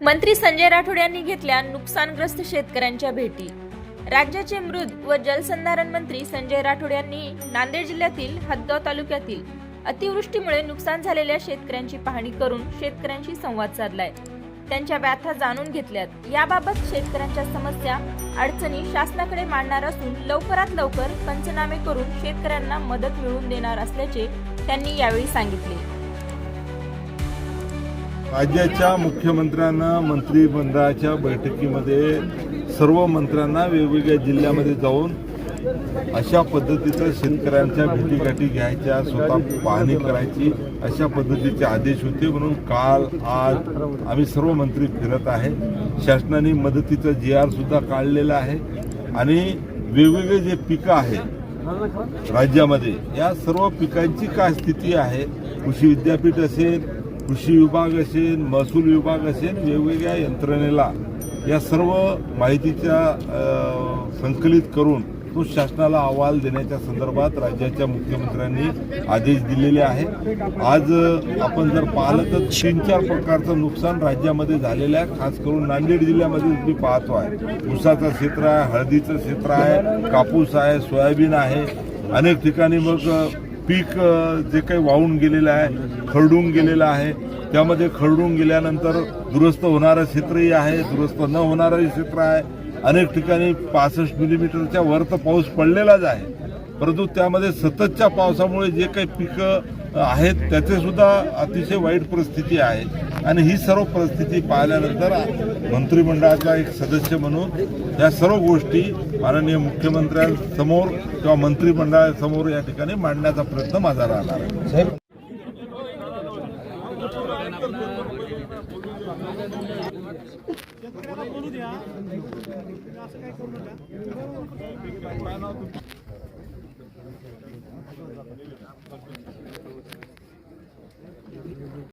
मंत्री संजय राठोड यांनी घेतल्या नुकसानग्रस्त शेतकऱ्यांच्या भेटी. राज्याचे मृद व जलसंधारण मंत्री संजय राठोड यांनी नांदेड जिल्ह्यातील हदगाव तालुक्यातील अतिवृष्टीमुळे नुकसान झालेल्या शेतकऱ्यांची पाहणी करून शेतकऱ्यांशी संवाद साधलाय. त्यांच्या व्याथा जाणून घेतल्यात. याबाबत शेतकऱ्यांच्या समस्या अडचणी शासनाकडे मांडणार असून लवकरात लवकर पंचनामे करून शेतकऱ्यांना मदत मिळवून देणार असल्याचे त्यांनी यावेळी सांगितले. राज्याच्या मुख्यमंत्र्यांना मंत्रिमंडळाच्या बैठकीमध्ये सर्व मंत्र्यांना वेगवेगळ्या जिल्ह्यामध्ये जाऊन अशा पद्धतीचं शेतकऱ्यांच्या भेटीगाठी घ्यायच्या स्वतः पाहणी करायची अशा पद्धतीचे आदेश होते. म्हणून काल आज आम्ही सर्व मंत्री फिरत आहे. शासनाने मदतीचा जी आर सुद्धा काढलेला आहे. आणि वेगवेगळे जे पिकं आहेत राज्यामध्ये या सर्व पिकांची काय स्थिती आहे? कृषी विद्यापीठ असेल कृषी विभाग असेल महसूल विभाग असेल वेगवेगळ्या यंत्रणेला या सर्व माहितीच्या संकलित करून तो शासनाला अहवाल देण्याच्या संदर्भात राज्याच्या मुख्यमंत्र्यांनी आदेश दिलेले आहे. आज आपण जर पाहिलं तर तीन चार प्रकारचं नुकसान राज्यामध्ये झालेलं आहे. खास करून नांदेड जिल्ह्यामध्ये मी पाहतो आहे. ऊसाचं क्षेत्र आहे हळदीचं क्षेत्र आहे कापूस आहे सोयाबीन आहे. अनेक ठिकाणी मग पीक जे काही वाहून गेलेलं आहे खरडून गेलेलं आहे त्यामध्ये खरडून गेल्यानंतर दुरुस्त होणारं क्षेत्रही आहे दुरुस्त न होणारंही क्षेत्र आहे. अनेक ठिकाणी पासष्ट मिलीमीटरच्या वर तर पाऊस पडलेलाच आहे. परंतु त्यामध्ये सततच्या पावसामुळे जे काही पिकं आहेत त्याचे सुद्धा अतिशय वाईट परिस्थिती आहे. आणि ही सर्व परिस्थिती पाहिल्यानंतर मंत्रिमंडळाचा एक सदस्य म्हणून या सर्व गोष्टी माननीय मुख्यमंत्र्यांसमोर किंवा मंत्रिमंडळासमोर या ठिकाणी मांडण्याचा प्रयत्न माझा राहणार आहे.